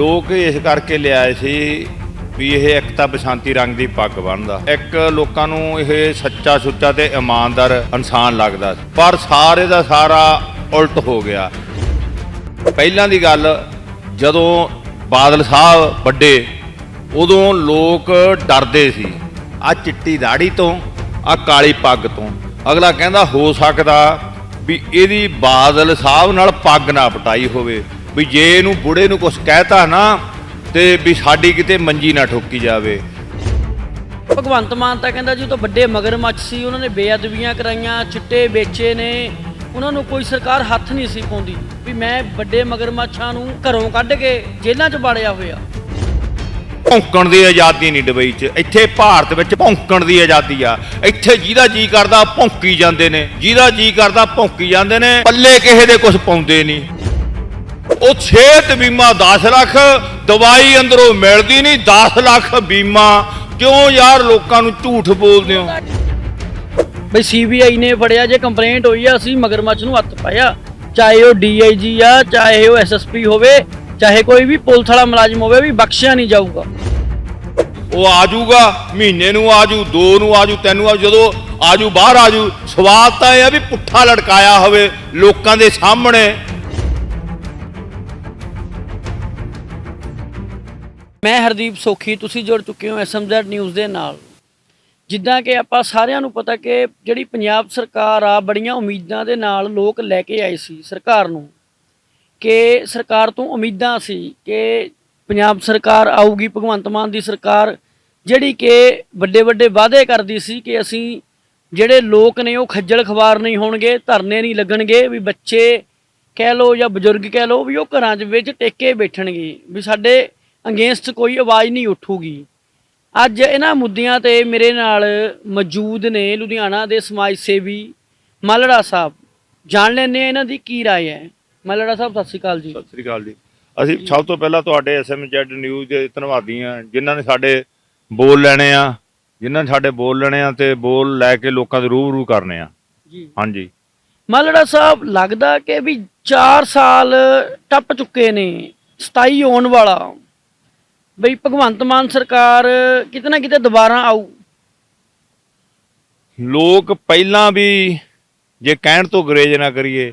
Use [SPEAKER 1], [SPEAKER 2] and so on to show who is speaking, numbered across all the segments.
[SPEAKER 1] ਲੋਕ ਇਸ ਕਰਕੇ ਲਿਆਏ ਸੀ ਵੀ ਇਹ ਇੱਕ ਤਾਂ ਬਸੰਤੀ ਰੰਗ ਦੀ ਪੱਗ ਬੰਨਦਾ। ਇੱਕ ਲੋਕਾਂ ਨੂੰ ਇਹ ਸੱਚਾ ਸੁੱਚਾ ਤੇ ਇਮਾਨਦਾਰ ਇਨਸਾਨ ਲੱਗਦਾ ਪਰ ਸਾਰੇ ਦਾ ਸਾਰਾ ਉਲਟ ਹੋ ਗਿਆ। ਪਹਿਲਾਂ ਦੀ ਗੱਲ, ਜਦੋਂ ਬਾਦਲ ਸਾਹਿਬ ਵੱਡੇ, ਉਦੋਂ ਲੋਕ ਡਰਦੇ ਸੀ। ਆ ਚਿੱਟੀ ਦਾੜੀ ਤੋਂ ਆ ਕਾਲੀ ਪੱਗ ਤੋਂ। ਅਗਲਾ ਕਹਿੰਦਾ, ਹੋ ਸਕਦਾ ਵੀ ਇਹਦੀ ਬਾਦਲ ਸਾਹਿਬ ਨਾਲ ਪੱਗ ਨਾ ਪਟਾਈ ਹੋਵੇ। ਵੀ ਜੇ ਇਹਨੂੰ ਬੁੜੇ ਨੂੰ ਕੁਝ ਕਹਿਤਾ ਨਾ ਤੇ ਵੀ ਸਾਡੀ ਕਿਤੇ ਮੰਜੀ ਨਾ ਠੋਕੀ ਜਾਵੇ।
[SPEAKER 2] ਭਗਵੰਤ ਮਾਨ ਤਾਂ ਕਹਿੰਦਾ ਜੀ ਉਹ ਤਾਂ ਵੱਡੇ ਮਗਰਮੱਛ ਸੀ ਉਹਨਾਂ ਨੇ ਬੇਅਦਬੀਆਂ ਕਰਾਈਆਂ ਚਿੱਟੇ ਵੇਚੇ ਨੇ। ਉਹਨਾਂ ਨੂੰ ਕੋਈ ਸਰਕਾਰ ਹੱਥ ਨਹੀਂ ਸੀ ਪਾਉਂਦੀ ਵੀ ਮੈਂ ਵੱਡੇ ਮਗਰਮੱਛਾਂ ਨੂੰ ਘਰੋਂ ਕੱਢ ਕੇ ਜੇਲ੍ਹਾਂ 'ਚ ਬਾੜਿਆ ਹੋਇਆ।
[SPEAKER 1] ਭੌਂਕਣ ਦੀ ਆਜ਼ਾਦੀ ਨਹੀਂ ਦੁਬਈ 'ਚ। ਇੱਥੇ ਭਾਰਤ ਵਿੱਚ ਭੌਂਕਣ ਦੀ ਆਜ਼ਾਦੀ ਆ। ਇੱਥੇ ਜਿਹਦਾ ਜੀ ਕਰਦਾ ਭੌਂਕੀ ਜਾਂਦੇ ਨੇ ਜਿਹਦਾ ਜੀ ਕਰਦਾ ਭੌਂਕੀ ਜਾਂਦੇ ਨੇ ਪੱਲੇ ਕਿਸੇ ਦੇ ਕੁਝ ਪਾਉਂਦੇ ਨਹੀਂ। ਉਹ ਸਿਹਤ ਬੀਮਾ 10 ਲੱਖ ਦਵਾਈ ਅੰਦਰੋਂ ਮਿਲਦੀ ਨਹੀਂ 10 ਲੱਖ ਬੀਮਾ। ਕਿਉਂ ਯਾਰ ਲੋਕਾਂ ਨੂੰ ਝੂਠ ਬੋਲਦੇ ਹੋ?
[SPEAKER 2] ਬਈ ਸੀਬੀਆਈ ਨੇ ਫੜਿਆ ਜੇ ਕੰਪਲੇਂਟ ਹੋਈ ਆ ਅਸੀਂ ਮਗਰਮੱਛ ਨੂੰ ਹੱਥ ਪਾਇਆ। ਚਾਹੇ ਉਹ ਡੀਆਈਜੀ ਆ ਚਾਹੇ ਉਹ ਐਸਐਸਪੀ ਹੋਵੇ ਚਾਹੇ ਕੋਈ ਵੀ ਪੁਲਿਸ ਵਾਲਾ ਮੁਲਾਜ਼ਮ ਹੋਵੇ ਵੀ ਬਖਸ਼ਿਆ ਨਹੀਂ ਜਾਊਗਾ।
[SPEAKER 1] ਉਹ ਆਜੂਗਾ ਮਹੀਨੇ ਨੂੰ ਆਜੂ ਦੋ ਨੂੰ ਆਜੂ ਤੈਨੂੰ ਆ ਜਦੋਂ ਆਜੂ ਬਾਹਰ ਆਜੂ ਸਵਾਦ ਤਾਂ ਇਹ ਆ ਵੀ ਪੁੱਠਾ ਲਟਕਾਇਆ ਹੋਵੇ ਲੋਕਾਂ ਦੇ ਸਾਹਮਣੇ।
[SPEAKER 2] ਮੈਂ ਹਰਦੀਪ ਸੋਖੀ, ਤੁਸੀਂ ਜੁੜ ਚੁੱਕੇ ਹੋ ਐਸਐਮਜ਼ੈਡ ਨਿਊਜ਼ ਦੇ ਨਾਲ। ਜਿੱਦਾਂ ਕਿ ਆਪਾਂ ਸਾਰਿਆਂ ਨੂੰ ਪਤਾ ਕਿ ਜਿਹੜੀ ਪੰਜਾਬ ਸਰਕਾਰ ਆ, ਬੜੀਆਂ ਉਮੀਦਾਂ ਦੇ ਨਾਲ ਲੋਕ ਲੈ ਕੇ ਆਏ ਸੀ ਸਰਕਾਰ ਨੂੰ ਕਿ ਸਰਕਾਰ ਤੋਂ ਉਮੀਦਾਂ ਸੀ ਕਿ ਪੰਜਾਬ ਸਰਕਾਰ ਆਊਗੀ, ਭਗਵੰਤ ਮਾਨ ਦੀ ਸਰਕਾਰ ਜਿਹੜੀ ਕਿ ਵੱਡੇ ਵੱਡੇ ਵਾਅਦੇ ਕਰਦੀ ਸੀ ਕਿ ਅਸੀਂ ਜਿਹੜੇ ਲੋਕ ਨੇ ਉਹ ਖੱਜਲ ਖਵਾਰ ਨਹੀਂ ਹੋਣਗੇ, ਧਰਨੇ ਨਹੀਂ ਲੱਗਣਗੇ, ਵੀ ਬੱਚੇ ਕਹਿ ਲੋ ਜਾਂ ਬਜ਼ੁਰਗ ਕਹਿ ਲੋ ਵੀ ਉਹ ਘਰਾਂ 'ਚ ਵਿੱਚ ਟੇਕੇ ਬੈਠਣਗੇ। ਵੀ ਸਾਡੇ ਅਗੇਂਸਟ ਕੋਈ ਆਵਾਜ਼ ਨਹੀਂ ਉੱਠੂਗੀ ਅੱਜ ਇਹਨਾਂ ਮੁੱਦਿਆਂ ਤੇ ਮੇਰੇ ਨਾਲ ਮੌਜੂਦ ਨੇ ਲੁਧਿਆਣਾ ਦੇ ਸਮਾਜ ਸੇਵੀ ਮਲੜਾ ਸਾਹਿਬ ਜਾਣ ਲੈਂਦੇ ਹਾਂ ਇਹਨਾਂ ਦੀ ਕੀ رائے ਹੈ ਮਲੜਾ ਸਾਹਿਬ ਸਤਿ ਸ਼੍ਰੀ ਅਕਾਲ ਜੀ
[SPEAKER 1] ਸਤਿ ਸ੍ਰੀ ਅਕਾਲ ਜੀ ਅਸੀਂ ਸਭ ਤੋਂ ਪਹਿਲਾਂ ਤੁਹਾਡੇ ਐਸਐਮਜੈਡ ਨਿਊਜ਼ ਦੇ ਧੰਨਵਾਦੀ ਆ ਜਿਨ੍ਹਾਂ ਨੇ ਸਾਡੇ ਬੋਲ ਲੈਣੇ ਆ ਜਿਨ੍ਹਾਂ ਨੇ ਸਾਡੇ ਬੋਲ ਲੈਣੇ ਆ ਤੇ ਬੋਲ ਲੈ ਕੇ ਲੋਕਾਂ ਦੇ ਰੂਬਰੂ ਕਰਨੇ ਆ
[SPEAKER 2] ਜੀ
[SPEAKER 1] ਹਾਂਜੀ
[SPEAKER 2] ਮਲੜਾ ਸਾਹਿਬ ਲੱਗਦਾ ਕਿ ਵੀ 4 ਸਾਲ ਟੱਪ ਚੁੱਕੇ ਨੇ 27 ਆਉਣ ਵਾਲਾ ਬਈ ਭਗਵੰਤ ਮਾਨ ਸਰਕਾਰ ਕਿਤੇ ਨਾ ਕਿਤੇ ਦੁਬਾਰਾ ਆਊ।
[SPEAKER 1] ਲੋਕ ਪਹਿਲਾਂ ਵੀ ਜੇ ਕਹਿਣ ਤੋਂ ਗਰੇਜ ਨਾ ਕਰੀਏ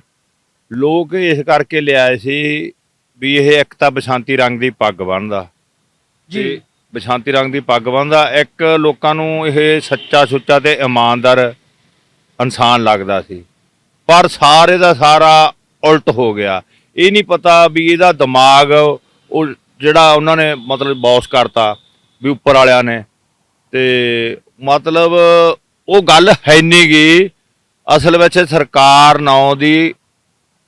[SPEAKER 1] ਲੋਕ ਇਸ ਕਰਕੇ ਲਿਆਏ ਸੀ ਵੀ ਇਹ ਇੱਕ ਤਾਂ ਬਸੰਤੀ ਰੰਗ ਦੀ ਪੱਗ ਬੰਨਦਾ।
[SPEAKER 2] ਜੀ।
[SPEAKER 1] ਬਸੰਤੀ ਰੰਗ ਦੀ ਪੱਗ ਬੰਨਦਾ ਇੱਕ ਲੋਕਾਂ ਨੂੰ ਇਹ ਸੱਚਾ ਸੁੱਚਾ ਤੇ ਇਮਾਨਦਾਰ ਇਨਸਾਨ ਲੱਗਦਾ ਸੀ। ਪਰ ਸਾਰੇ ਦਾ ਸਾਰਾ ਉਲਟ ਹੋ ਗਿਆ। ਇਹ ਨਹੀਂ ਪਤਾ ਵੀ ਇਹਦਾ ਦਿਮਾਗ ਉਹ ਜਿਹੜਾ ਉਹਨਾਂ ਨੇ ਮਤਲਬ ਬੌਸ ਕਰਤਾ ਵੀ ਉੱਪਰ ਵਾਲਿਆਂ ਨੇ, ਤੇ ਮਤਲਬ ਉਹ ਗੱਲ ਹੈ ਨਹੀਂ ਗੀ। ਅਸਲ ਵਿੱਚ ਸਰਕਾਰ ਨਾਂ ਦੀ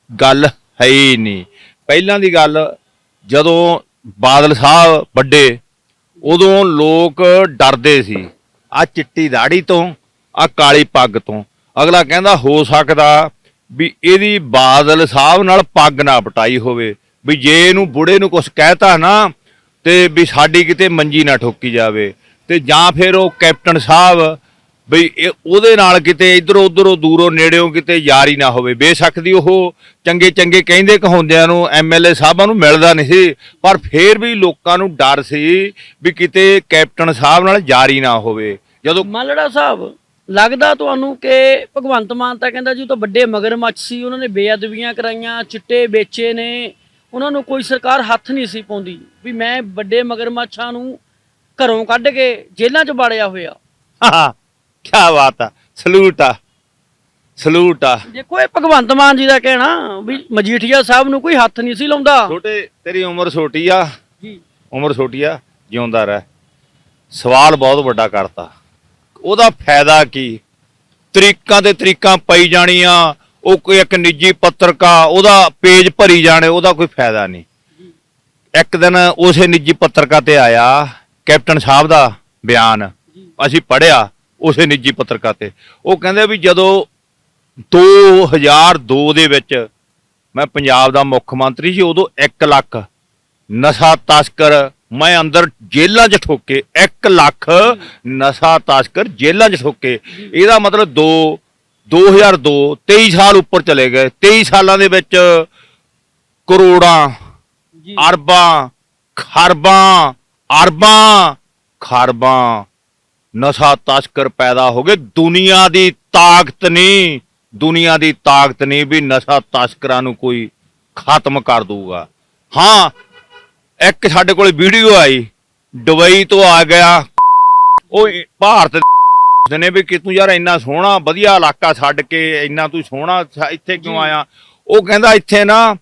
[SPEAKER 1] ਗੱਲ ਹੈ ਹੀ ਨਹੀਂ ਪਹਿਲਾਂ ਦੀ ਗੱਲ ਜਦੋਂ ਬਾਦਲ ਸਾਹਿਬ ਵੱਡੇ, ਉਦੋਂ ਲੋਕ ਡਰਦੇ ਸੀ ਆ ਚਿੱਟੀ ਦਾੜੀ ਤੋਂ ਆ ਕਾਲੀ ਪੱਗ ਤੋਂ। ਅਗਲਾ ਕਹਿੰਦਾ ਹੋ ਸਕਦਾ ਵੀ ਇਹਦੀ ਬਾਦਲ ਸਾਹਿਬ ਨਾਲ ਪੱਗ ਨਾ ਪਟਾਈ ਹੋਵੇ। ਵੀ ਜੇ ਇਹਨੂੰ ਬੁੜੇ ਨੂੰ ਕੁਝ ਕਹਿਤਾ ਨਾ, ਤੇ ਵੀ ਸਾਡੀ ਕਿਤੇ ਮੰਜੀ ਨਾ ਠੋਕੀ ਜਾਵੇ। ਤੇ ਜਾਂ ਫਿਰ ਉਹ ਕੈਪਟਨ ਸਾਹਿਬ ਬਈ ਇਹ ਉਹਦੇ ਨਾਲ ਕਿਤੇ ਇਧਰੋਂ ਉਧਰੋਂ ਦੂਰੋਂ ਨੇੜਿਓਂ ਕਿਤੇ ਯਾਰੀ ਨਾ ਹੋਵੇ। ਬੇਸ਼ੱਕ ਦੀ ਉਹ ਚੰਗੇ ਚੰਗੇ ਕਹਿੰਦੇ ਕਹਾਉਂਦਿਆਂ ਨੂੰ ਐਮਐਲਏ ਸਾਹਿਬਾਂ ਨੂੰ ਮਿਲਦਾ ਨਹੀਂ ਸੀ, ਪਰ ਫੇਰ ਵੀ ਲੋਕਾਂ ਨੂੰ ਡਰ ਸੀ ਵੀ ਕਿਤੇ ਕੈਪਟਨ ਸਾਹਿਬ ਨਾਲ ਯਾਰੀ ਨਾ ਹੋਵੇ। ਜਦੋਂ
[SPEAKER 2] ਮਲੜਾ ਸਾਹਿਬ, ਲੱਗਦਾ ਤੁਹਾਨੂੰ ਕਿ ਭਗਵੰਤ ਮਾਨ ਤਾਂ ਕਹਿੰਦਾ ਜੀ ਉਹ ਤਾਂ ਵੱਡੇ ਮਗਰਮੱਛ ਸੀ, ਉਹਨਾਂ ਨੇ ਬੇਅਦਬੀਆਂ ਕਰਾਈਆਂ, ਚਿੱਟੇ ਵੇਚੇ ਨੇ ਉਹਨਾਂ ਨੂੰ ਕੋਈ ਸਰਕਾਰ ਹੱਥ ਨਹੀਂ ਸੀ ਪਾਉਂਦੀ ਵੀ ਮੈਂ ਵੱਡੇ ਮਗਰਮੱਛਾਂ ਨੂੰ ਘਰੋਂ ਕੱਢ ਕੇ ਜੇਲ੍ਹਾਂ 'ਚ ਬਾੜਿਆ ਹੋਇਆ।
[SPEAKER 1] ਹਾਂ ਕੀ ਬਾਤ ਆ ਸਲੂਟ ਆ ਸਲੂਟ ਆ।
[SPEAKER 2] ਦੇਖੋ ਇਹ ਭਗਵੰਤ ਮਾਨ ਜੀ ਦਾ ਕਹਿਣਾ ਵੀ ਮਜੀਠੀਆ ਸਾਹਿਬ ਨੂੰ ਕੋਈ ਹੱਥ ਨਹੀਂ ਸੀ ਲਾਉਂਦਾ।
[SPEAKER 1] ਛੋਟੇ ਤੇਰੀ ਉਮਰ ਛੋਟੀ ਆ।
[SPEAKER 2] ਜੀ।
[SPEAKER 1] ਉਮਰ ਛੋਟੀ ਆ ਜਿਉਂਦਾ ਰਹਿ। ਸਵਾਲ ਬਹੁਤ ਵੱਡਾ ਕਰਤਾ। ਉਹਦਾ ਫਾਇਦਾ ਕੀ? ਤਰੀਕਾਂ ਤੇ ਤਰੀਕਾਂ ਪਈ ਜਾਣੀਆਂ ਉਹ ਕੋਈ ਇੱਕ ਨਿੱਜੀ ਪੱਤਰਕਾ, ਉਹਦਾ ਪੇਜ ਭਰੀ ਜਾਣੇ, ਉਹਦਾ ਕੋਈ ਫਾਇਦਾ ਨਹੀਂ। ਇੱਕ ਦਿਨ ਉਸੇ ਨਿੱਜੀ ਪੱਤਰਕਾ ਤੇ ਆਇਆ, ਕੈਪਟਨ ਸਾਹਿਬ ਦਾ ਬਿਆਨ। ਅਸੀਂ ਪੜਿਆ ਉਸੇ ਨਿੱਜੀ ਪੱਤਰਕਾ ਤੇ। ਉਹ ਕਹਿੰਦੇ ਵੀ ਜਦੋਂ 2002 ਦੇ ਵਿੱਚ ਮੈਂ ਪੰਜਾਬ ਦਾ ਮੁੱਖ ਮੰਤਰੀ ਸੀ, ਉਦੋਂ 1 ਲੱਖ ਨਸ਼ਾ ਤਸਕਰ ਮੈਂ ਅੰਦਰ ਜੇਲ੍ਹਾਂ 'ਚ ਠੋਕੇ। 1 ਲੱਖ ਨਸ਼ਾ ਤਸਕਰ ਜੇਲ੍ਹਾਂ 'ਚ ਠੋਕੇ। ਇਹਦਾ ਮਤਲਬ 2 2002 23 ਸਾਲ ਉੱਪਰ ਚਲੇ ਗਏ। 23 ਸਾਲਾਂ ਦੇ ਵਿੱਚ ਕਰੋੜਾਂ ਅਰਬਾਂ ਖਰਬਾਂ ਅਰਬਾਂ ਖਰਬਾਂ ਨਸ਼ਾ ਤਸਕਰ ਪੈਦਾ ਹੋ ਗਏ। ਦੁਨੀਆ ਦੀ ਤਾਕਤ ਨਹੀਂ ਦੁਨੀਆ ਦੀ ਤਾਕਤ ਨਹੀਂ ਵੀ ਨਸ਼ਾ ਤਸਕਰਾਂ ਨੂੰ ਕੋਈ ਖਤਮ ਕਰ ਦੂਗਾ ਹਾਂ ਇੱਕ ਸਾਡੇ ਕੋਲ ਵੀਡੀਓ ਆਈ ਦੁਬਈ ਤੋਂ ਆ ਗਿਆ। ਉਹ ਭਾਰਤ ਦੇ ਨੇ ਵੀ ਕਿ ਤੂੰ ਯਾਰ ਇੰਨਾ ਸੋਹਣਾ ਵਧੀਆ ਇਲਾਕਾ ਛੱਡ ਕੇ ਇੰਨਾ ਤੂੰ ਸੋਹਣਾ ਇੱਥੇ ਕਿਉਂ ਆਇਆ? ਉਹ ਕਹਿੰਦਾ ਇੱਥੇ ਨਾ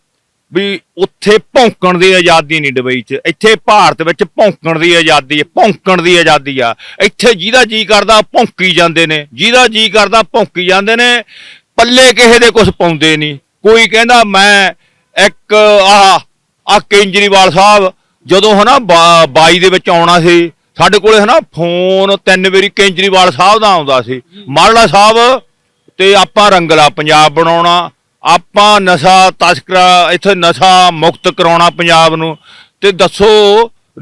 [SPEAKER 1] ਵੀ ਉੱਥੇ ਭੌਂਕਣ ਦੀ ਆਜ਼ਾਦੀ ਨਹੀਂ ਦੁਬਈ 'ਚ। ਇੱਥੇ ਭਾਰਤ ਵਿੱਚ ਭੌਂਕਣ ਦੀ ਆਜ਼ਾਦੀ ਹੈ ਭੌਂਕਣ ਦੀ ਆਜ਼ਾਦੀ ਆ। ਇੱਥੇ ਜਿਹਦਾ ਜੀ ਕਰਦਾ ਭੌਂਕੀ ਜਾਂਦੇ ਨੇ। ਜਿਹਦਾ ਜੀ ਕਰਦਾ ਭੌਂਕੀ ਜਾਂਦੇ ਨੇ ਪੱਲੇ ਕਿਸੇ ਦੇ ਕੁਝ ਪਾਉਂਦੇ ਨਹੀਂ। ਕੋਈ ਕਹਿੰਦਾ ਮੈਂ ਇੱਕ ਆਹ ਆ ਕੇਜਰੀਵਾਲ ਸਾਹਿਬ ਜਦੋਂ ਹਨਾ 22 ਦੇ ਵਿੱਚ ਆਉਣਾ ਸੀ ਸਾਡੇ ਕੋਲੇ ਹਨਾ ਫੋਨ ਤਿੰਨ ਵਾਰੀ ਕੇਜਰੀਵਾਲ ਸਾਹਿਬ ਦਾ ਆਉਂਦਾ ਸੀ। ਮਾਰਲਾ ਸਾਹਿਬ ਤੇ ਆਪਾਂ ਰੰਗਲਾ ਪੰਜਾਬ ਬਣਾਉਣਾ ਆਪਾਂ ਨਸ਼ਾ ਤਸਕਰਾ ਇੱਥੇ ਨਸ਼ਾ ਮੁਕਤ ਕਰਾਉਣਾ ਪੰਜਾਬ ਨੂੰ। ਤੇ ਦੱਸੋ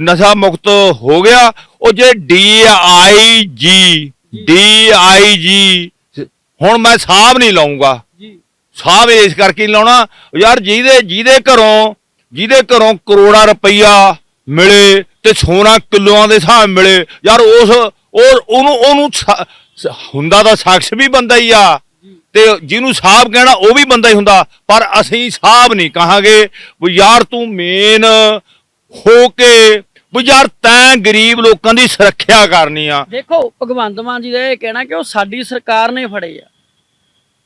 [SPEAKER 1] ਨਸ਼ਾ ਮੁਕਤ ਹੋ ਗਿਆ? ਉਹ ਜੇ ਡੀ ਆਈ ਜੀ ਡੀ ਆਈ ਜੀ ਹੁਣ ਮੈਂ ਸਾਹਬ ਨਹੀਂ ਲਾਉਂਗਾ।
[SPEAKER 2] ਜੀ।
[SPEAKER 1] ਸਾਹਬ ਇਸ ਕਰਕੇ ਲਾਉਣਾ। ਯਾਰ ਜਿਹਦੇ ਜਿਹਦੇ ਘਰੋਂ ਜਿਹਦੇ ਘਰੋਂ ਕਰੋੜਾਂ ਰੁਪਈਆ ਮਿਲੇ ਤੇ ਸੋਨਾ ਕਿਲੋਆਂ ਦੇ ਹਿਸਾਬ ਮਿਲੇ। ਯਾਰ ਉਸ ਉਹ ਉਹਨੂੰ ਉਹਨੂੰ ਹੁੰਦਾ ਤਾਂ ਸ਼ਖਸ ਵੀ ਬੰਦਾ ਹੀ ਆ। ਤੇ ਜਿਹਨੂੰ ਸਾਹਬ ਕਹਿਣਾ ਉਹ ਵੀ ਬੰਦਾ ਹੀ ਹੁੰਦਾ। ਪਰ ਅਸੀਂ ਸਾਹਬ ਨਹੀਂ ਕਹਾਂਗੇ, ਵੀ ਯਾਰ ਤੂੰ ਮੇਨ ਹੋ ਕੇ, ਵੀ ਯਾਰ ਤੈਂ ਗਰੀਬ ਲੋਕਾਂ ਦੀ ਸੁਰੱਖਿਆ ਕਰਨੀ ਆ।
[SPEAKER 2] ਦੇਖੋ, ਭਗਵੰਤ ਮਾਨ ਜੀ ਦਾ ਇਹ ਕਹਿਣਾ ਕਿ ਉਹ ਸਾਡੀ ਸਰਕਾਰ ਨੇ ਫੜੇ ਆ।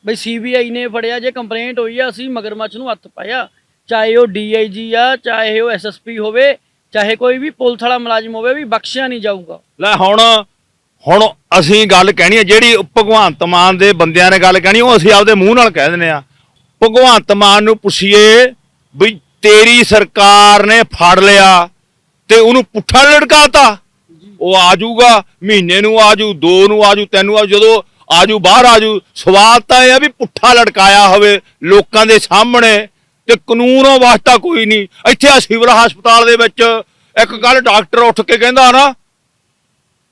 [SPEAKER 2] ਬਈ ਸੀਬੀਆਈ ਨੇ ਫੜਿਆ, ਜੇ ਕੰਪਲੇਂਟ ਹੋਈ ਆ, ਅਸੀਂ ਮਗਰਮੱਛ ਨੂੰ ਹੱਥ ਪਾਇਆ। ਚਾਹੇ ਉਹ ਡੀਆਈਜੀ ਆ, ਚਾਹੇ ਉਹ ਐਸਐਸਪੀ ਹੋਵੇ ਚਾਹੇ ਕੋਈ ਵੀ ਪੁਲਿਸ ਵਾਲਾ ਮੁਲਾਜ਼ਮ ਹੋਵੇ ਵੀ ਬਖਸ਼ਿਆ ਨਹੀਂ ਜਾਊਗਾ।
[SPEAKER 1] ਲੈ ਹੁਣ ਹੁਣ ਅਸੀਂ ਗੱਲ ਕਹਿਣੀ ਹੈ, ਜਿਹੜੀ ਭਗਵੰਤ ਮਾਨ ਦੇ ਬੰਦਿਆਂ ਨੇ ਗੱਲ ਕਹਿਣੀ, ਉਹ ਅਸੀਂ ਆਪਦੇ ਮੂੰਹ ਨਾਲ ਕਹਿ ਦਿੰਦੇ ਆ ਭਗਵੰਤ ਮਾਨ ਨੂੰ ਪੁੱਛੀਏ ਵੀ ਤੇਰੀ ਸਰਕਾਰ ਨੇ ਫੜ ਲਿਆ ਤੇ ਉਹਨੂੰ ਪੁੱਠਾ ਲੜਕਾਤਾ ਉਹ ਆਜੂਗਾ, ਮਹੀਨੇ ਨੂੰ ਆਜੂ, ਦੋ ਨੂੰ ਆਜੂ, ਤੈਨੂੰ ਆ ਜਦੋਂ ਆਜੂ, ਬਾਹਰ ਆਜੂ, ਸਵਾਲ ਤਾਂ ਇਹ ਆ ਵੀ ਪੁੱਠਾ ਲੜਕਾਇਆ ਹੋਵੇ ਲੋਕਾਂ ਦੇ ਸਾਹਮਣੇ। ਤੇ ਕਾਨੂੰਨੋਂ ਵਾਸਤਾ ਕੋਈ ਨਹੀਂ। ਇੱਥੇ ਆ ਸਿਵਲ ਹਸਪਤਾਲ ਦੇ ਵਿੱਚ ਇੱਕ ਗੱਲ ਡਾਕਟਰ ਉੱਠ ਕੇ ਕਹਿੰਦਾ ਨਾ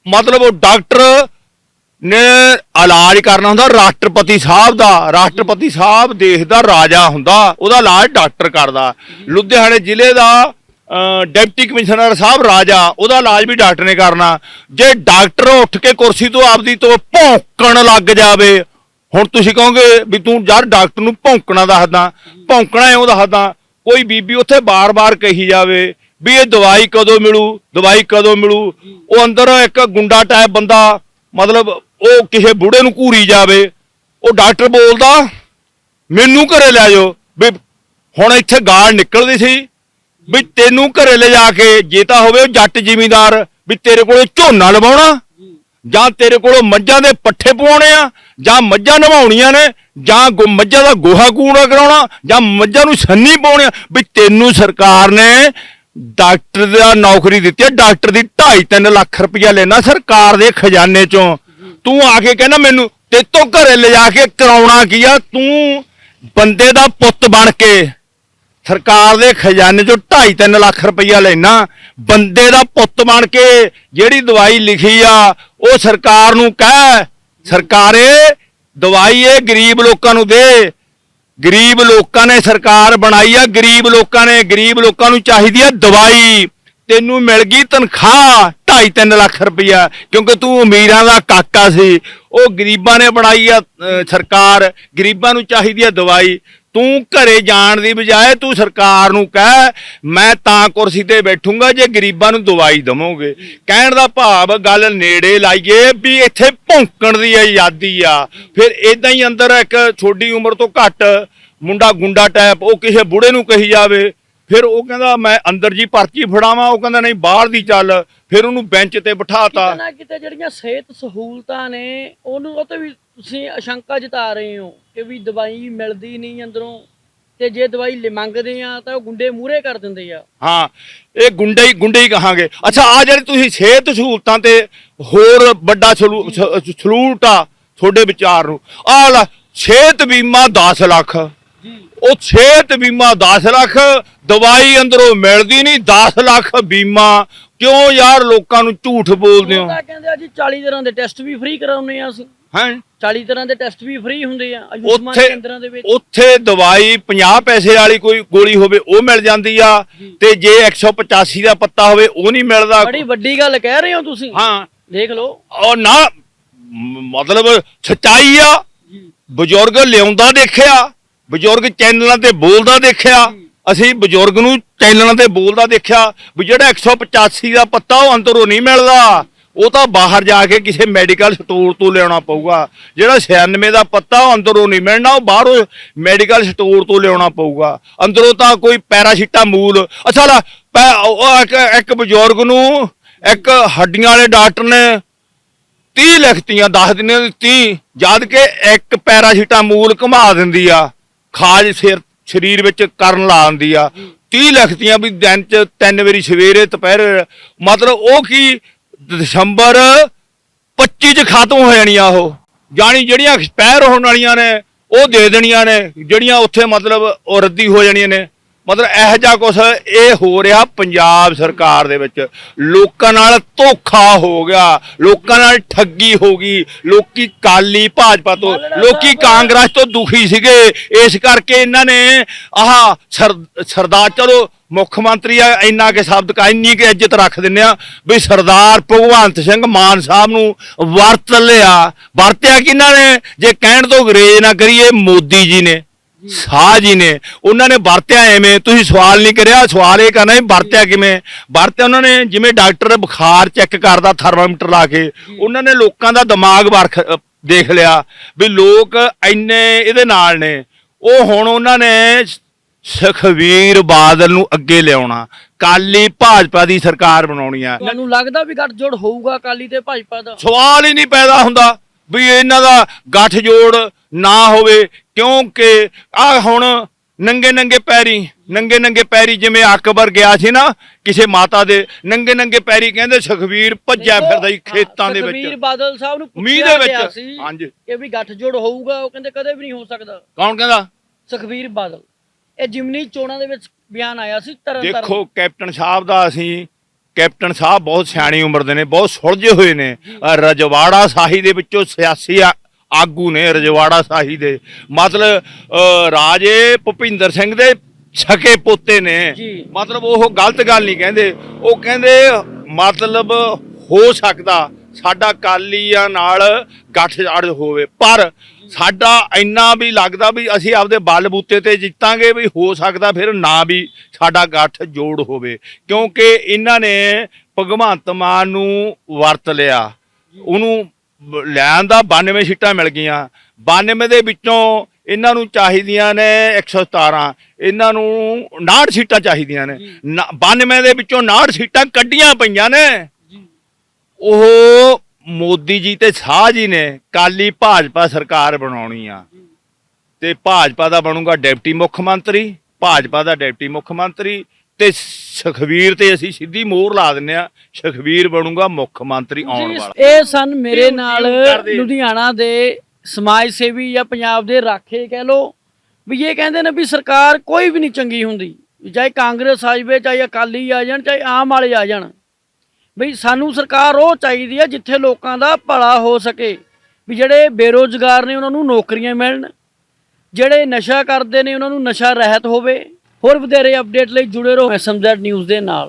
[SPEAKER 1] ਮਤਲਬ ਉਹ ਡਾਕਟਰ ਨੇ ਇਲਾਜ ਕਰਨਾ ਹੁੰਦਾ ਰਾਸ਼ਟਰਪਤੀ ਸਾਹਿਬ ਦਾ ਰਾਸ਼ਟਰਪਤੀ ਸਾਹਿਬ ਦੇਸ਼ ਦਾ ਰਾਜਾ ਹੁੰਦਾ ਉਹਦਾ ਇਲਾਜ ਡਾਕਟਰ ਕਰਦਾ। ਲੁਧਿਆਣੇ ਜ਼ਿਲ੍ਹੇ ਦਾ ਅਹ, ਡਿਪਟੀ ਕਮਿਸ਼ਨਰ ਸਾਹਿਬ ਰਾਜਾ ਉਹਦਾ ਇਲਾਜ ਵੀ ਡਾਕਟਰ ਨੇ ਕਰਨਾ। ਜੇ ਡਾਕਟਰ ਉੱਠ ਕੇ ਕੁਰਸੀ ਤੋਂ ਆਪਦੀ ਤੋਂ ਭੌਂਕਣ ਲੱਗ ਜਾਵੇ ਹੁਣ ਤੁਸੀਂ ਕਹੋਗੇ ਵੀ ਤੂੰ ਯਾਰ ਡਾਕਟਰ ਨੂੰ ਭੌਂਕਣਾ ਦੱਸਦਾ, ਭੌਂਕਣਾ ਐਉਂ ਦੱਸਦਾ, ਕੋਈ ਬੀਬੀ ਉੱਥੇ ਬਾਰ-ਬਾਰ ਕਹੀ ਜਾਵੇ ਵੀ ਇਹ ਦਵਾਈ ਕਦੋਂ ਮਿਲੂ, ਦਵਾਈ ਕਦੋਂ ਮਿਲੂ? ਉਹ ਅੰਦਰ ਇੱਕ ਗੁੰਡਾ ਟਾਈਪ ਬੰਦਾ, ਮਤਲਬ ਉਹ ਕਿਸੇ ਬੁੜੇ ਨੂੰ ਘੂਰੀ ਜਾਵੇ, ਉਹ ਡਾਕਟਰ ਬੋਲਦਾ, ਮੈਨੂੰ ਘਰੇ ਲੈ ਜਾਓ। ਵੀ ਹੁਣ ਇੱਥੇ ਗਾਲ ਨਿਕਲਦੀ ਸੀ, ਵੀ ਤੈਨੂੰ ਘਰੇ ਲੈ ਜਾ ਕੇ, ਜੇ ਤਾਂ ਹੋਵੇ ਉਹ ਜੱਟ ਜ਼ਿਮੀਂਦਾਰ, ਵੀ ਤੇਰੇ ਕੋਲੇ ਝੋਨਾ ਲਵਾਉਣਾ। ਜਾਂ ਤੇਰੇ ਕੋਲੋਂ ਮੱਝਾਂ ਦੇ ਪੱਠੇ ਪਵਾਉਣੇ ਆ, ਜਾਂ ਮੱਝਾਂ ਨਵਾਉਣੀਆਂ ਨੇ, ਜਾਂ ਗੋ- ਮੱਝਾਂ ਦਾ ਗੋਹਾ ਕੂੜਾ ਕਰਾਉਣਾ, ਜਾਂ ਮੱਝਾਂ ਨੂੰ ਸੰਨੀ ਪਾਉਣੇ ਆ, ਵੀ ਤੈਨੂੰ ਸਰਕਾਰ ਨੇ ਡਾਕਟਰ ਦਾ ਨੌਕਰੀ ਦਿੱਤੀ ਹੈ ਡਾਕਟਰ ਦੀ 2.5 ਲੱਖ ਰੁਪਇਆ ਲੈਣਾ ਸਰਕਾਰ ਦੇ ਖਜ਼ਾਨੇ ਚੋਂ। ਤੂੰ ਆ ਕੇ ਕਹਿੰਦਾ ਮੈਨੂੰ, ਤੇਤੋਂ ਘਰੇ ਲਿਜਾ ਕੇ ਕਰਾਉਣਾ ਕੀ ਆ? ਤੂੰ ਬੰਦੇ ਦਾ ਪੁੱਤ ਬਣ ਕੇ ਸਰਕਾਰ ਦੇ ਖਜ਼ਾਨੇ ਚੋਂ 2.5 ਲੱਖ ਰੁਪਈਆ ਲੈਣਾ ਬੰਦੇ ਦਾ ਪੁੱਤ ਬਣ ਕੇ ਜਿਹੜੀ ਦਵਾਈ ਲਿਖੀ ਆ, ਉਹ ਸਰਕਾਰ ਨੂੰ ਕਹਿ, ਸਰਕਾਰੇ ਦਵਾਈ ਇਹ ਗਰੀਬ ਲੋਕਾਂ ਨੂੰ ਦੇ। ਗਰੀਬ ਲੋਕਾਂ ਨੇ ਸਰਕਾਰ ਬਣਾਈ ਆ, ਗਰੀਬ ਲੋਕਾਂ ਨੇ, ਗਰੀਬ ਲੋਕਾਂ ਨੂੰ ਚਾਹੀਦੀ ਆ ਦਵਾਈ। ਤੈਨੂੰ ਮਿਲ ਗਈ ਤਨਖਾਹ 2.5 ਲੱਖ ਰੁਪਈਆ, ਕਿਉਂਕਿ ਤੂੰ ਅਮੀਰਾਂ ਦਾ ਕਾਕਾ ਸੀ। ਉਹ ਗਰੀਬਾਂ ਨੇ ਬਣਾਈ ਆ ਸਰਕਾਰ। ਗਰੀਬਾਂ ਨੂੰ ਚਾਹੀਦੀ ਆ ਦਵਾਈ। ਤੂੰ ਘਰੇ ਜਾਣ ਦੀ ਬਜਾਏ ਤੂੰ ਸਰਕਾਰ ਨੂੰ ਕਹਿ, ਮੈਂ ਤਾਂ ਕੁਰਸੀ ਤੇ ਬੈਠੂੰਗਾ ਜੇ ਗਰੀਬਾਂ ਨੂੰ ਦਵਾਈ ਦਵੋਗੇ। ਕਹਿਣ ਦਾ ਭਾਵ ਗੱਲ ਨੇੜੇ ਲਾਈਏ ਵੀ ਇੱਥੇ ਭੌਂਕਣ ਦੀ ਆਜ਼ਾਦੀ ਆ। ਫਿਰ ਇਦਾਂ ਹੀ ਅੰਦਰ ਇੱਕ ਛੋਟੀ ਉਮਰ ਤੋਂ ਘੱਟ ਮੁੰਡਾ ਗੁੰਡਾ ਟਾਈਪ ਉਹ ਕਿਸੇ ਬੁੜੇ ਨੂੰ ਕਹੀ ਜਾਵੇ। ਫਿਰ ਉਹ ਕਹਿੰਦਾ ਮੈਂ ਅੰਦਰ ਜੀ ਪਰਚੀ ਫੜਾਵਾਂ। ਉਹ ਕਹਿੰਦਾ ਨਹੀਂ ਬਾਹਰ ਦੀ ਚੱਲ। ਫਿਰ ਉਹਨੂੰ ਬੈਂਚ ਤੇ ਬਿਠਾਤਾ।
[SPEAKER 2] ਕਿਤੇ ਨਾ ਕਿਤੇ ਜਿਹੜੀਆਂ ਸਿਹਤ ਸਹੂਲਤਾਂ ਨੇ ਉਹਨੂੰ ਉਹ ਤੇ ਵੀ ਤੁਸੀਂ ਆਸ਼ੰਕਾ ਜਤਾ ਰਹੇ ਹੋ ਕਿ ਵੀ ਦਵਾਈ ਮਿਲਦੀ ਨਹੀਂ ਅੰਦਰੋਂ ਤੇ ਜੇ ਦਵਾਈ ਲਿ- ਮੰਗਦੇ ਆ ਤਾਂ ਉਹ ਗੁੰਡੇ ਮੂਹਰੇ ਕਰ ਦਿੰਦੇ ਆ।
[SPEAKER 1] ਹਾਂ ਇਹ ਗੁੰਡੇ ਹੀ ਗੁੰਡੇ ਹੀ ਕਹਾਂਗੇ। ਅੱਛਾ ਆ ਜਿਹੜੇ ਤੁਸੀਂ ਸਿਹਤ ਸਹੂਲਤਾਂ ਤੇ ਹੋਰ ਵੱਡਾ ਸਲੂਟ ਆ ਤੁਹਾਡੇ ਵਿਚਾਰ ਨੂੰ। ਆ ਲੈ ਸਿਹਤ ਬੀਮਾ 10 ਲੱਖ। ਉਹ ਸਿਹਤ ਬੀਮਾ 10 ਲੱਖ ਦਵਾਈ ਅੰਦਰੋਂ ਮਿਲਦੀ ਨਹੀਂ 10 ਲੱਖ ਬੀਮਾ। ਕਿਉਂ ਯਾਰ ਲੋਕਾਂ ਨੂੰ ਝੂਠ ਬੋਲਦੇ ਹੋ?
[SPEAKER 2] ਕਹਿੰਦੇ ਆ ਜੀ 40 ਦਿਨਾਂ ਦੇ ਟੈਸਟ ਵੀ ਫ੍ਰੀ ਕਰਾਉਨੇ ਆ ਅਸੀਂ।
[SPEAKER 1] ਹੈ?
[SPEAKER 2] 40 ਤਰ੍ਹਾਂ ਦੇ ਟੈਸਟ ਵੀ ਫ੍ਰੀ ਹੁੰਦੇ ਆ ਆਯੁਸ਼ਮਾਨ
[SPEAKER 1] ਉੱਥੇ
[SPEAKER 2] ਕੇਂਦਰਾਂ ਦੇ ਵਿੱਚ।
[SPEAKER 1] ਉੱਥੇ ਦਵਾਈ 50 ਪੈਸੇ ਵਾਲੀ ਕੋਈ ਗੋਲੀ ਹੋਵੇ ਉਹ ਮਿਲ ਜਾਂਦੀ ਆ। ਤੇ ਜੇ 185 ਦਾ ਪੱਤਾ ਹੋਵੇ ਉਹ ਨਹੀਂ ਮਿਲਦਾ।
[SPEAKER 2] ਬੜੀ ਵੱਡੀ ਗੱਲ ਕਹਿ ਰਹੇ ਹੋ ਤੁਸੀਂ।
[SPEAKER 1] ਹਾਂ।
[SPEAKER 2] ਦੇਖ ਲਓ।
[SPEAKER 1] ਉਹ ਨਾ ਮਤਲਬ ਸੱਚਾਈ ਆ। ਬਜ਼ੁਰਗ ਲਿਆਉਂਦਾ ਦੇਖਿਆ। ਬਜ਼ੁਰਗ ਚੈਨਲਾਂ ਤੇ ਬੋਲਦਾ ਦੇਖਿਆ, ਅਸੀਂ ਬਜ਼ੁਰਗ ਨੂੰ ਚੈਨਲਾਂ ਤੇ ਬੋਲਦਾ ਦੇਖਿਆ ਵੀ ਜਿਹੜਾ 185 ਦਾ ਪੱਤਾ ਉਹ ਅੰਦਰੋਂ ਨਹੀਂ ਮਿਲਦਾ। ਉਹ ਤਾਂ ਬਾਹਰ ਜਾ ਕੇ ਕਿਸੇ ਮੈਡੀਕਲ ਸਟੋਰ ਤੋਂ ਲਿਆਉਣਾ ਪਊਗਾ। ਜਿਹੜਾ 96 ਦਾ ਪੱਤਾ ਉਹ ਅੰਦਰੋਂ ਨਹੀਂ ਮਿਲਣਾ, ਉਹ ਬਾਹਰੋਂ ਮੈਡੀਕਲ ਸਟੋਰ ਤੋਂ ਲਿਆਉਣਾ ਪਊਗਾ। ਅੰਦਰੋਂ ਤਾਂ ਕੋਈ ਪੈਰਾਸੀਟਾਮੂਲ ਅੱਛਾ ਲਾ, ਪੈ- ਇੱਕ ਇੱਕ ਬਜ਼ੁਰਗ ਨੂੰ ਇੱਕ ਹੱਡੀਆਂ ਵਾਲੇ ਡਾਕਟਰ ਨੇ 30 ਲਿਖਤੀਆਂ 10 ਦਿਨਾਂ ਦੀ 30 ਜਦ ਕਿ ਇੱਕ ਪੈਰਾਸੀਟਾਮੂਲ ਘੁਮਾ ਦਿੰਦੀ ਆ। ਖਾਜ ਸਿਰ ਸਰੀਰ ਵਿੱਚ ਕਰਨ ਲਾ ਦਿੰਦੀ ਆ। 30 ਲਿਖਤੀਆਂ ਵੀ ਦਿਨ ਚ ਤਿੰਨ ਵਾਰੀ ਸਵੇਰੇ ਦੁਪਹਿਰ ਮਤਲਬ ਉਹ ਕੀ ਦਸੰਬਰ 25 ਚ ਖਤਮ ਹੋ ਜਾਣੀਆਂ ਉਹ। ਜਾਣੀ ਜਿਹੜੀਆਂ ਐਕਸਪਾਇਰ ਹੋਣ ਵਾਲੀਆਂ ਨੇ ਉਹ ਦੇ ਦੇਣੀਆਂ ਨੇ ਜਿਹੜੀਆਂ ਉੱਥੇ ਮਤਲਬ ਉਹ ਰੱਦੀ ਹੋ ਜਾਣੀਆਂ ਨੇ। ਮਤਲਬ ਇਹੋ ਜਿਹਾ ਕੁਛ ਇਹ ਹੋ ਰਿਹਾ ਪੰਜਾਬ ਸਰਕਾਰ ਦੇ ਵਿੱਚ। ਲੋਕਾਂ ਨਾਲ ਧੋਖਾ ਹੋ ਗਿਆ, ਲੋਕਾਂ ਨਾਲ ਠੱਗੀ ਹੋ ਗਈ, ਲੋਕੀ ਕਾਲੀ ਭਾਜਪਾ ਤੋਂ
[SPEAKER 2] ਮਾਲੜਾ
[SPEAKER 1] ਲੋਕੀ ਕਾਂਗਰਸ ਤੋਂ ਦੁਖੀ ਸੀਗੇ। ਇਸ ਕਰਕੇ ਇਹਨਾਂ ਨੇ ਆਹ ਸਰ- ਸਰਦਾਰ, ਚਲੋ ਮੁੱਖ ਮੰਤਰੀ ਆ, ਇੰਨਾ ਕੇ ਸ਼ਬਦ ਕਾ, ਇੰਨੀ ਕੇ ਇੱਜ਼ਤ ਰੱਖ ਦਿੰਨੇ ਆ ਵੀ ਸਰਦਾਰ ਭਗਵੰਤ ਸਿੰਘ ਮਾਨ ਸਾਹਿਬ ਨੂੰ ਵਰਤ ਲਿਆ। ਵਰਤਿਆ ਕਿਹਨਾਂ ਨੇ? ਜੇ ਕਹਿਣ ਤੋਂ ਗਰੇਜ ਨਾ ਕਰੀਏ, ਮੋਦੀ ਜੀ ਨੇ। ਸ਼ਾਹ ਜੀ ਨੇ ਉਹਨਾਂ ਨੇ ਵਰਤਿਆ ਐਵੇਂ ਤੁਸੀਂ ਸਵਾਲ ਨਹੀਂ ਕਰਿਆ ਸਵਾਲ ਇਹ ਕਰਨਾ ਵੀ ਵਰਤਿਆ ਕਿਵੇਂ? ਵਰਤਿਆ ਉਹਨਾਂ ਨੇ ਜਿਵੇਂ ਡਾਕਟਰ ਬੁਖਾਰ ਚੈੱਕ ਕਰਦਾ ਥਰਮਾਮੀਟਰ ਲਾ ਕੇ ਉਹਨਾਂ ਨੇ ਲੋਕਾਂ ਦਾ ਦਿਮਾਗ ਵਰਖ ਦੇਖ ਲਿਆ ਵੀ ਲੋਕ ਇੰਨੇ ਇਹਦੇ ਨਾਲ ਨੇ। ਉਹ ਹੁਣ ਉਹਨਾਂ ਨੇ ਸੁਖਵੀਰ ਬਾਦਲ ਨੂੰ ਅੱਗੇ ਲਿਆਉਣਾ ਕਾਲੀ ਭਾਜਪਾ ਦੀ ਸਰਕਾਰ ਬਣਾਉਣੀ ਆ।
[SPEAKER 2] ਤੁਹਾਨੂੰ ਲੱਗਦਾ ਵੀ ਗੱਠਜੋੜ ਹੋਊਗਾ ਅਕਾਲੀ ਤੇ ਭਾਜਪਾ ਦਾ?
[SPEAKER 1] ਸਵਾਲ ਹੀ ਨਹੀਂ ਪੈਦਾ ਹੁੰਦਾ ਵੀ ਇਹਨਾਂ ਦਾ ਗੱਠਜੋੜ ਨਾ ਹੋਵੇ ਕਿਉਂਕਿ ਆ ਹੁਣ ਨੰਗੇ ਨੰਗੇ ਪੈਰੀ ਨੰਗੇ ਨੰਗੇ ਪੈਰੀ ਜਿਵੇਂ ਅਕਬਰ ਗਿਆ ਸੀ ਨਾ ਕਿਸੇ ਮਾਤਾ ਦੇ ਨੰਗੇ ਨੰਗੇ ਪੈਰੀ ਕਹਿੰਦੇ ਸੁਖਵੀਰ ਭੱਜਿਆ ਫਿਰਦਾ ਸੀ ਖੇਤਾਂ ਦੇ ਵਿੱਚ।
[SPEAKER 2] ਬਾਦਲ ਸਾਹਿਬ ਨੂੰ
[SPEAKER 1] ਮੀਂਹ ਦੇ ਵਿੱਚ। ਹਾਂਜੀ।
[SPEAKER 2] ਕਿ ਵੀ ਗੱਠਜੋੜ ਹੋਊਗਾ ਉਹ ਕਹਿੰਦੇ ਕਦੇ ਵੀ ਨਹੀਂ ਹੋ ਸਕਦਾ।
[SPEAKER 1] ਕੌਣ ਕਹਿੰਦਾ?
[SPEAKER 2] ਸੁਖਬੀਰ ਬਾਦਲ। ਇਹ ਜਿਮਨੀ ਚੋਣਾਂ ਦੇ ਵਿੱਚ ਬਿਆਨ ਆਇਆ ਸੀ ਤਰਨ
[SPEAKER 1] ਦੇਖੋ ਕੈਪਟਨ ਸਾਹਿਬ ਦਾ ਅਸੀਂ ਕੈਪਟਨ ਸਾਹਿਬ ਬਹੁਤ ਸਿਆਣੀ ਉਮਰ ਦੇ ਨੇ ਬਹੁਤ ਸੁਲਝੇ ਹੋਏ ਨੇ। ਰਜਵਾੜਾ ਸਾਹੀ ਦੇ ਵਿੱਚੋਂ ਸਿਆਸੀ ਆ- ਆਗੂ ਨੇ ਰਜਵਾੜਾ ਸਾਹੀ ਦੇ। ਮਤਲਬ ਰਾਜੇ ਭੁਪਿੰਦਰ ਸਿੰਘ ਦੇ ਛਕੇ ਪੋਤੇ ਨੇ। ਮਤਲਬ ਉਹ ਗਲਤ ਗੱਲ ਨਹੀਂ ਕਹਿੰਦੇ। ਉਹ ਕਹਿੰਦੇ ਮਤਲਬ ਹੋ ਸਕਦਾ ਸਾਡਾ ਕਾਲੀਆਂ ਨਾਲ ਗੱਠਜੜ ਹੋਵੇ। ਪਰ ਸਾਡਾ ਇੰਨਾ ਵੀ ਲੱਗਦਾ ਵੀ ਅਸੀਂ ਆਪਦੇ ਬਲ ਬੂਤੇ ਤੇ ਜਿੱਤਾਂਗੇ ਵੀ ਹੋ ਸਕਦਾ ਫਿਰ ਨਾ ਵੀ ਸਾਡਾ ਗੱਠ ਜੋੜ ਹੋਵੇ। ਕਿਉਂਕਿ ਇਹਨਾਂ ਨੇ ਭਗਵੰਤ ਮਾਨ ਨੂੰ ਵਰਤ ਲਿਆ। ਉਹਨੂੰ ਲੈਣ ਦਾ 92 ਸੀਟਾਂ ਮਿਲ ਗਈਆਂ। 92 ਦੇ ਵਿੱਚੋਂ ਇਹਨਾਂ ਨੂੰ ਚਾਹੀਦੀਆਂ ਨੇ 117 ਇਹਨਾਂ ਨੂੰ 59 ਸੀਟਾਂ ਚਾਹੀਦੀਆਂ ਨੇ। ਨਾ- 92 ਦੇ ਵਿੱਚੋਂ 59 ਸੀਟਾਂ ਕੱਢੀਆਂ ਪਈਆਂ ਨੇ। ਉਹ ਮੋਦੀ ਜੀ ਤੇ ਸ਼ਾਹ ਜੀ ਨੇ ਕਾਲੀ ਭਾਜਪਾ ਸਰਕਾਰ ਬਣਾਉਣੀ ਆ। ਤੇ ਭਾਜਪਾ ਦਾ ਬਣੂਗਾ ਡਿਪਟੀ ਮੁੱਖ ਮੰਤਰੀ ਭਾਜਪਾ ਦਾ ਡਿਪਟੀ ਮੁੱਖ ਮੰਤਰੀ ਤੇ ਸੁਖਵੀਰ ਤੇ ਅਸੀਂ ਸਿੱਧੀ ਮੋਹਰ ਲਾ ਦਿੰਨੇ ਆ ਸੁਖਵੀਰ ਬਣੂਗਾ ਮੁੱਖ ਮੰਤਰੀ ਆਉਣ ਵਾਲਾ।
[SPEAKER 2] ਇਹ ਸਨ ਮੇਰੇ ਨਾਲ। ਲੁਧਿਆਣਾ ਦੇ ਸਮਾਜ ਸੇਵੀ ਜਾਂ ਪੰਜਾਬ ਦੇ ਰਾਖੇ ਕਹਿ ਲੋ ਵੀ ਇਹ ਕਹਿੰਦੇ ਨੇ ਵੀ ਸਰਕਾਰ ਕੋਈ ਵੀ ਨਹੀਂ ਚੰਗੀ ਹੁੰਦੀ। ਚਾਹੇ ਕਾਂਗਰਸ ਆ ਜਾਵੇ ਚਾਹੇ ਅਕਾਲੀ ਆ ਜਾਣ ਚਾਹੇ ਆਮ ਵਾਲੇ ਆ ਜਾਣ। ਬਈ ਸਾਨੂੰ ਸਰਕਾਰ ਉਹ ਚਾਹੀਦੀ ਆ ਜਿੱਥੇ ਲੋਕਾਂ ਦਾ ਭਲਾ ਹੋ ਸਕੇ। ਵੀ ਜਿਹੜੇ ਬੇਰੋਜ਼ਗਾਰ ਨੇ ਉਹਨਾਂ ਨੂੰ ਨੌਕਰੀਆਂ ਮਿਲਣ ਜਿਹੜੇ ਨਸ਼ਾ ਕਰਦੇ ਨੇ ਉਹਨਾਂ ਨੂੰ ਨਸ਼ਾ ਰਹਿਤ ਹੋਵੇ। ਹੋਰ ਵਧੇਰੇ ਅਪਡੇਟ ਲਈ ਜੁੜੇ ਰਹੋ ਐਸਐਮਜ਼ੈਡ ਨਿਊਜ਼ ਦੇ ਨਾਲ।